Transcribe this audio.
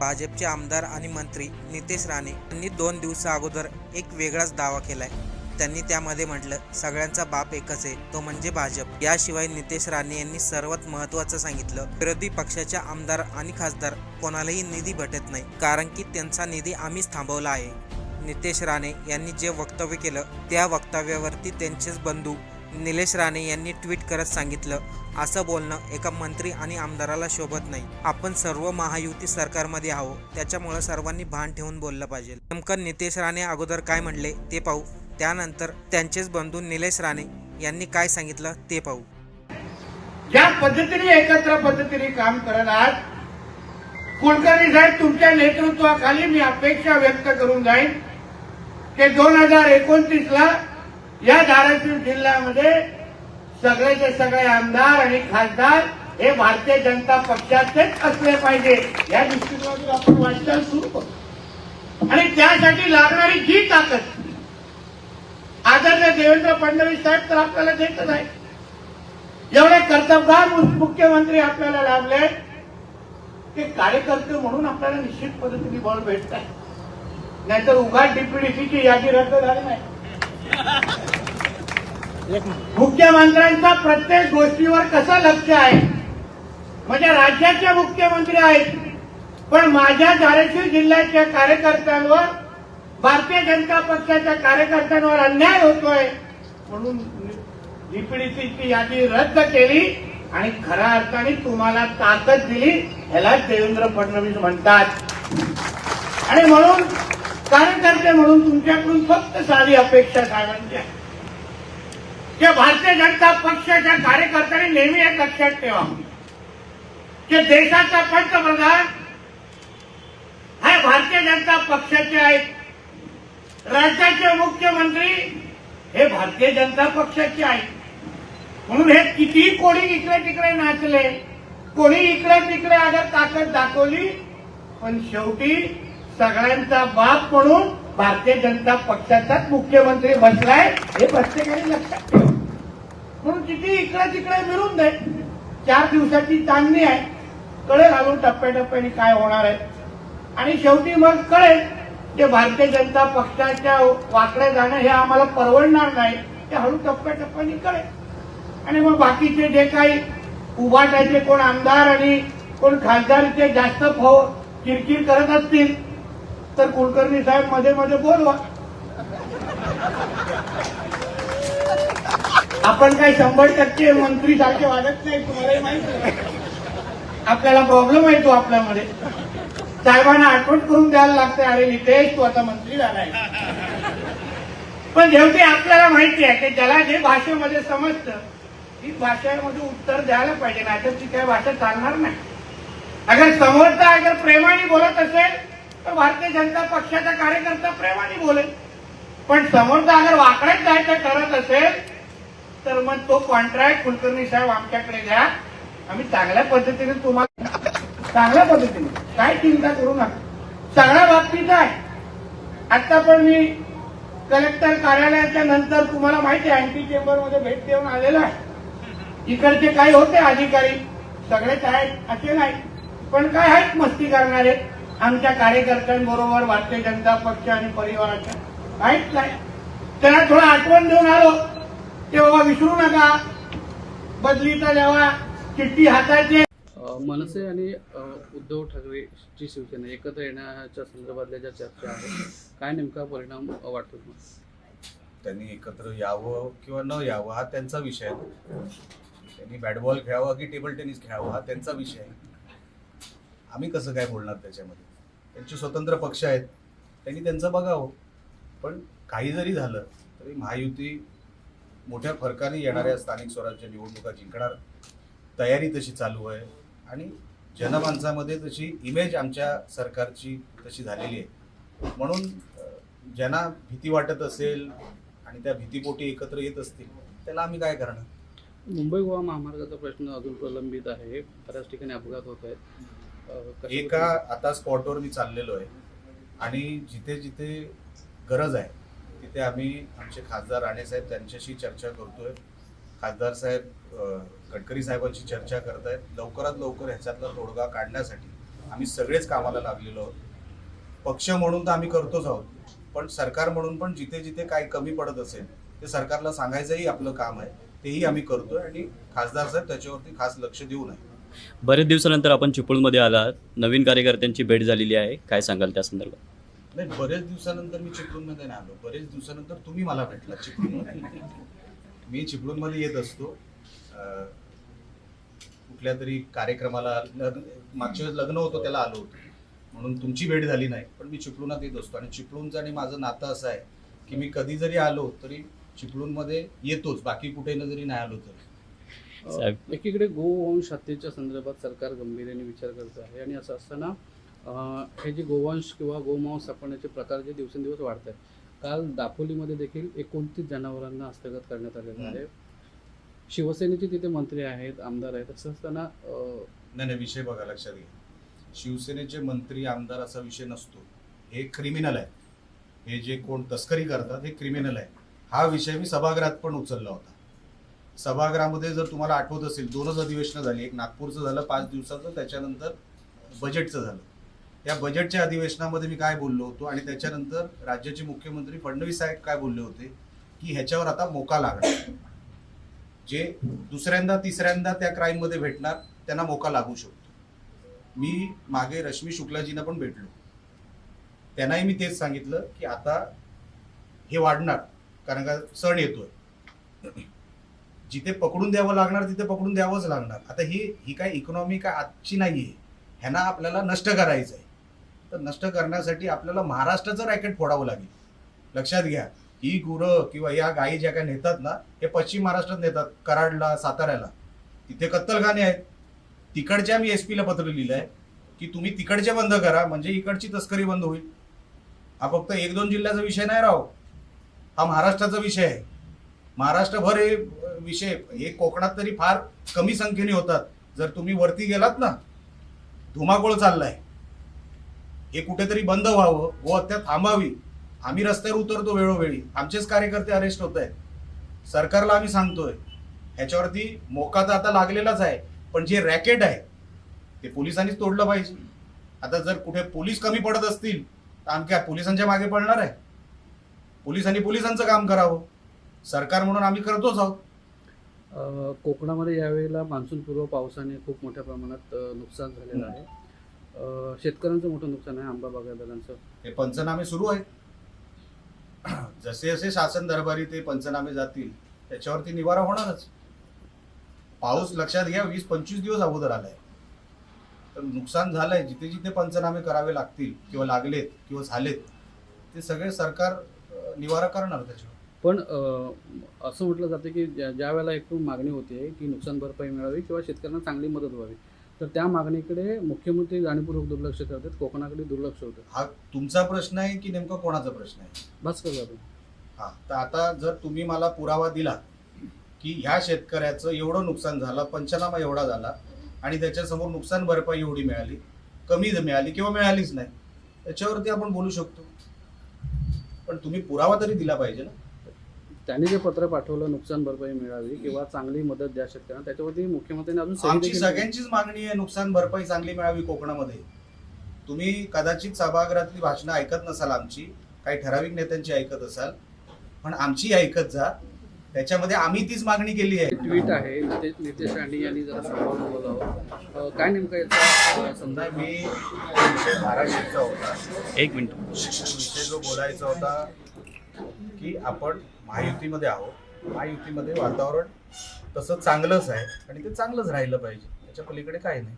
भाजपचे आमदार आणि मंत्री नितेश राणे यांनी दोन दिवसा अगोदर एक वेगळाच दावा केलाय. त्यांनी त्यामध्ये म्हटलं सगळ्यांचा बाप एकच आहे तो म्हणजे भाजप. याशिवाय नितेश राणे यांनी सर्वात महत्त्वाचं सांगितलं विरोधी पक्षाच्या आमदार आणि खासदार कोणालाही निधी भेटत नाही कारण की त्यांचा निधी आम्हीच थांबवला आहे. नितेश राणे यांनी जे वक्तव्य केलं त्या वक्तव्यावरती त्यांचेच बंधू निलेश राणे यांनी ट्विट करत सांगितलं असं बोलणं एका मंत्री आणि आमदाराला शोभत नाही. आपण सर्व महायुती सरकारमध्ये आहो त्याच्यामुळं सर्वांनी भान ठेवून बोललं पाहिजे. नेमकं नितेश राणे अगोदर काय म्हणले ते पाहू. त्यानंतर त्यांचेच बंधू निलेश राणे यांनी काय सांगितलं ते पाहू. ज्या पद्धतीने एकत्र पद्धतीने काम करत आहात कुलकर्णी साहेब तुमच्या नेतृत्वाखाली मी अपेक्षा व्यक्त करून जाईन ते दोन हजार एकोणतीस ला या धाराशिव जिल्ह्यामध्ये सगळेचे सगळे आमदार आणि खासदार हे भारतीय जनता पक्षाचेच असले पाहिजे. या दृष्टिकोनातून आपण वाटचाल सुरू करू. आणि त्यासाठी लागणारी जी ताकद आदरणीय देवेंद्र फडणवीस साहेब तर आपल्याला देतच आहे एवढे कर्तबगार मुख्यमंत्री आपल्याला लाभले ते कार्यकर्ते म्हणून आपल्याला निश्चित पद्धतीने बळ भेटत आहे नाहीतर उघाड डीपीडीसीची यादी रद्द झाली नाही. मुख्यमंत्र्यांचा प्रत्येक गोष्टीवर कसं लक्ष आहे? म्हणजे राज्याचे मुख्यमंत्री आहेत पण माझ्या धाराशिव जिल्ह्याच्या कार्यकर्त्यांवर भारतीय जनता पक्षाच्या कार्यकर्त्यांवर अन्याय होतोय म्हणून डीपीडीसीची यादी रद्द केली आणि खऱ्या अर्थाने तुम्हाला ताकद दिली ह्याला देवेंद्र फडणवीस म्हणतात. आणि म्हणून कार्यकर्ते म्हणून तुमच्याकडून फक्त साधी अपेक्षा साहेबांची आहे. भारतीय जनता पक्षाच्या कार्यकर्त्यांनी नेहमी एक लक्षात ठेवा. की देशाचा पंतप्रधान हा भारतीय जनता पक्षाचे आहेत. राज्याचे मुख्यमंत्री हे भारतीय जनता पक्षाचे आहेत. म्हणून हे किती कोणी इकडे तिकडे नाचले कोणी इकडे तिकडे अगर ताकद दाखवली पण शेवटी सगळ्यांचा बाप म्हणून भारतीय जनता पक्षाचाच मुख्यमंत्री बसलाय हे प्रत्येकाने लक्षात म्हणून किती इकडे तिकडे मिळून दे. चार दिवसाची चांदणी आहे. कळेल अजून टप्प्याटप्प्याने काय होणार आहे. आणि शेवटी मग कळेल जे भारतीय जनता पक्षाच्या वाकडे जाणं हे आम्हाला परवडणार नाही ते हळू टप्प्याटप्प्याने कळेल. आणि मग बाकीचे जे काही उभाटायचे कोण आमदार आणि कोण खासदारचे जास्त फो किरकिर करत असतील तर कुलकर्णी साहेबमध्ये मध्ये बोलवा. आपण काय शंभर टक्के मंत्री सारखे वागत नाही तुम्हालाही माहिती आपल्याला प्रॉब्लेम येतो आपल्यामध्ये. साहेबांना आठवण करून द्यायला लागते अरे नितेश तू आता मंत्री झालाय पण शेवटी आपल्याला माहिती आहे की ज्याला जे भाषेमध्ये समजतं ती भाषेमध्ये उत्तर द्यायला पाहिजे नाहीतर ती काही भाषा चालणार नाही. अगर समोरचा अगर प्रेमाने बोलत असेल तर भारतीय जनता पक्षाचा कार्यकर्ता प्रेमाने बोलेल पण समोरचा अगर वाकड्यात जायचं ठरत असेल तर मग तो कॉन्ट्रॅक्ट कुलकर्णी साहेब आमच्याकडे द्या आम्ही चांगल्या पद्धतीने तुम्हाला चांगल्या पद्धतीने. काय चिंता करू नका. सगळ्या बाबतीत आहे. आता पण मी कलेक्टर कार्यालयाच्या नंतर तुम्हाला माहिती आहे अँटी चेंबरमध्ये भेट देऊन आलेलो आहे. इकडचे काही होते अधिकारी. सगळेच आहेत असे नाही पण काय आहेत मस्ती करणारे? आमच्या कार्यकर्त्यांबरोबर भारतीय जनता पक्ष आणि परिवाराच्या. आहेत काय त्यांना थोडं आठवण देऊन आलो. ते बाबा विसरू नका. बदलीचा जेव्हा चिठ्ठी हाताची मनसे आणि उद्धव ठाकरेची शिवसेना एकत्र येण्याच्या संदर्भातल्या ज्या चर्चा आहेत काय नेमका परिणाम वाटतो तुम्हाला? त्यांनी एकत्र यावं किंवा न यावं हा त्यांचा विषय आहे. त्यांनी बॅटबॉल खेळावा की टेबल टेनिस खेळावं हा त्यांचा विषय आहे. आम्ही कसं काय बोलणार त्याच्यामध्ये? त्यांचे स्वतंत्र पक्ष आहेत. त्यांनी त्यांचं बघावं. पण काही जरी झालं तरी महायुती मोठ्या फरकाने येणाऱ्या स्थानिक स्वराज्य निवडणुका जिंकणार. तयारी तशी चालू आहे आणि जनमानसामध्ये तशी इमेज आमच्या सरकारची तशी झालेली आहे. म्हणून ज्यांना भीती वाटत असेल आणि त्या भीतीपोटी एकत्र येत असतील त्याला आम्ही काय करणार? मुंबई गोवा महामार्गाचा प्रश्न अजून प्रलंबित आहे. बऱ्याच ठिकाणी अपघात होत आहेत. एका आता स्पॉटवर मी चाललेलो आहे. आणि जिथे जिथे गरज आहे तिथे आम्ही आमचे खासदार राणेसाहेब त्यांच्याशी चर्चा करतोय. खासदार साहेब गडकरी साहेबांशी चर्चा करतायत. लवकरात लवकर ह्याच्यातला तोडगा काढण्यासाठी आम्ही सगळेच कामाला लागलेलो आहोत. पक्ष म्हणून तर आम्ही करतोच आहोत. पण सरकार म्हणून पण जिथे जिथे काय कमी पडत असेल ते सरकारला सांगायचंही आपलं काम आहे. तेही आम्ही करतोय आणि खासदार साहेब त्याच्यावरती खास लक्ष देऊन आहे बरेच दिवसानंतर आपण चिपळूणमध्ये आलात. नवीन कार्यकर्त्यांची भेट झालेली आहे. काय सांगाल त्या संदर्भात? नाही बरेच दिवसानंतर मी चिपळूणमध्ये नाही आलो. बरेच दिवसानंतर तुम्ही मला भेटला चिपळूणमध्ये. मी चिपळूणमध्ये येत असतो. अं, कुठल्या तरी कार्यक्रमाला लग्न मागच्या वेळेस लग्न होतं त्याला आलो होतो. म्हणून तुमची भेट झाली नाही. पण मी चिपळूणात येत असतो. आणि चिपळूणचं आणि माझं नातं असं आहे की मी कधी जरी आलो तरी चिपळूणमध्ये येतोच. बाकी कुठे न जरी नाही आलो तरी. साहेब. एकीकडे गोवंश हत्येच्या संदर्भात सरकार गंभीर्याने विचार करत आहे आणि असं असताना अ, हे जे गोवंश किंवा गोमांस सापडण्याचे प्रकार जे दिवसेंदिवस वाढत आहेत काल दापोलीमध्ये देखील एकोणतीस जनावरांना हस्तगत करण्यात आलेलं आहे. शिवसेनेचे तिथे मंत्री आहेत आमदार आहेत असं असताना नाही नाही विषय बघा लक्षात घ्या. शिवसेनेचे मंत्री आमदार असा विषय नसतो. हे क्रिमिनल आहे. हे जे कोण तस्करी करतात हे क्रिमिनल आहे. हा विषय मी सभागृहात पण उचलला होता. सभागृहामध्ये जर तुम्हाला आठवत असेल दोनच अधिवेशनं झाली. एक नागपूरचं झालं पाच दिवसाचं त्याच्यानंतर बजेटचं झालं. या बजेटच्या अधिवेशनामध्ये मी काय बोललो होतो आणि त्याच्यानंतर राज्याचे मुख्यमंत्री फडणवीस साहेब काय बोलले होते की ह्याच्यावर आता मोका लागणार. जे दुसऱ्यांदा तिसऱ्यांदा त्या क्राईममध्ये भेटणार त्यांना मोका लागू शकतो. मी मागे रश्मी शुक्लाजींना पण भेटलो. त्यांनाही मी तेच सांगितलं की आता हे वाढणार कारण का सण येतोय. जिथे पकडून द्यावं लागणार तिथे पकडून द्यावंच लागणार. आता ही ही काय इकॉनॉमी काय आजची नाही आहे ह्यांना आपल्याला नष्ट करायचं आहे तर नष्ट करण्यासाठी आपल्याला महाराष्ट्राचं रॅकेट फोडावं लागेल. लक्षात घ्या ही गुरं किंवा या गायी ज्या काय नेतात ना हे पश्चिम महाराष्ट्रात नेतात कराडला साताऱ्याला. तिथे कत्तलखाने आहेत. तिकडच्या मी एस पीला पत्र लिहिलं आहे की तुम्ही तिकडचे बंद करा म्हणजे इकडची तस्करी बंद होईल. हा फक्त एक दोन जिल्ह्याचा विषय नाही राव. हा महाराष्ट्राचा विषय आहे. महाराष्ट्रभर हे विषय हे कोकणात तरी फार कमी संख्येने होतात. जर तुम्ही वरती गेलात ना धुमाकूळ चाललाय. हे कुठेतरी बंद व्हावं व हत्या थांबावी. आम्ही रस्त्यावर उतरतो वेळोवेळी. आमचेच कार्यकर्ते अरेस्ट होत आहेत. सरकारला आम्ही सांगतोय. ह्याच्यावरती मोका तर आता लागलेलाच आहे. पण जे रॅकेट आहे ते पोलिसांनीच तोडलं पाहिजे. आता जर कुठे पोलीस कमी पडत असतील तर आम्ही काय पोलिसांच्या मागे पडणार आहे. पोलिसांनी पोलिसांचं काम करावं. सरकार म्हणून आम्ही करतोच आहोत. कोकणामध्ये यावेळेला मान्सूनपूर्व पावसाने खूप मोठ्या प्रमाणात नुकसान झालेलं आहे. अ, शेतकऱ्यांचं मोठं नुकसान आहे आंबा बागायतदारांचं हे पंचनामे सुरू आहेत. जसे जसे शासन दरबारी ते पंचनामे जातील त्याच्यावरती निवारा होणारच. पाऊस लक्षात घ्या वीस पंचवीस दिवस अगोदर आलाय. तर नुकसान झालंय जिथे जिथे पंचनामे करावे लागतील किंवा लागलेत किंवा झालेत ते सगळे सरकार अं, निवारा करणार त्याच्यावर. पण असं म्हटलं जातं की ज्या ज्या वेळेला एकूण मागणी होते की नुकसान भरपाई मिळावी किंवा शेतकऱ्यांना चांगली मदत व्हावी तर त्या मागणीकडे मुख्यमंत्री जाणीवपूर्वक दुर्लक्ष करतात कोकणाकडे दुर्लक्ष होतं. हा तुमचा प्रश्न आहे की नेमका कोणाचा प्रश्न आहे? भास्कर जाधव हा तर आता जर तुम्ही मला पुरावा दिला की ह्या शेतकऱ्याचं एवढं नुकसान झालं पंचनामा एवढा झाला आणि त्याच्यासमोर नुकसान भरपाई एवढी मिळाली कमी मिळाली किंवा मिळालीच नाही त्याच्यावरती आपण बोलू शकतो. पण तुम्ही पुरावा तरी दिला पाहिजे ना. त्यांनी जे पत्र पाठवलं नुकसान भरपाई मिळावी किंवा चांगली मदत द्या शेतकऱ्यांना त्याच्यावरती मुख्यमंत्र्यांनी अजून सही आमची देखील केली. सगळ्यांचीच मागणी आहे नुकसान भरपाई चांगली मिळावी कोकणामध्ये. तुम्ही कदाचित सभागृहातली भाषणं ऐकत नसाल आमची काही ठराविक नेत्यांची ऐकत असाल पण आमची ऐकत जा. त्याच्यामध्ये आम्ही तीच मागणी केली आहे. ट्विट आहे नितेश नितेश राणे यांनी जरा सांभाळून बोलावं. अ, काय नेमकं याचा अ, समजा मी विषय धाराशिवचा होता. एक मिनिट. विषय जो बोलायचा होता की आपण महायुतीमध्ये आहोत. महायुतीमध्ये वातावरण तसं चांगलंच आहे आणि ते चांगलंच राहिलं पाहिजे. त्याच्या पलीकडे काही नाही.